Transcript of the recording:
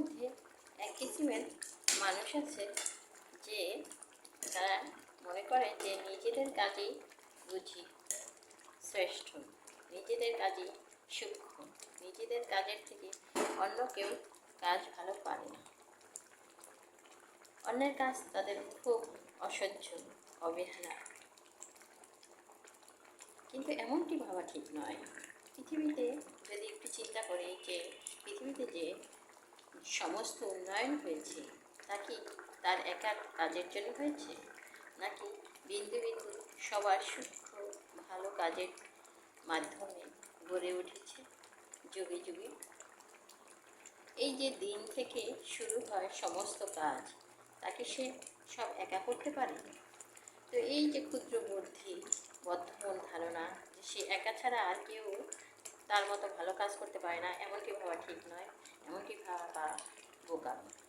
মধ্যে এক কিসিমের মানুষ আছে যে তারা মনে করে যে নিজেদের কাজেই বুঝি শ্রেষ্ঠ, নিজেদের কাজই সূক্ষ্ম, নিজেদের কাজের থেকে অন্য কেউ কাজ ভালো পারে না। অন্যের কাজ তাদের খুব অসহ্য, অবহেলা। কিন্তু এমনটি ভাবা ঠিক নয়। পৃথিবীতে যদি একটু চিন্তা করি যে, পৃথিবীতে যে সমস্ত উন্নয়ন হয়েছে, নাকি তার একার কাজের জন্য হয়েছে? নাকি বিন্দু বিন্দু সবার সূক্ষ্ম, ভালো কাজের মাধ্যমে গড়ে উঠেছে যুগে যুগে? এই যে দিন থেকে শুরু হয় সমস্ত কাজ, তাকে সে সব একা করতে পারে? তো এই যে ক্ষুদ্র বুদ্ধি, বদ্ধমূল ধারণা, যে সে একা ছাড়া আর কেউ তার মতো ভালো কাজ করতে পারে না, এমনটি ভাবা ঠিক নয়। এমনটি ভাবা Obrigada.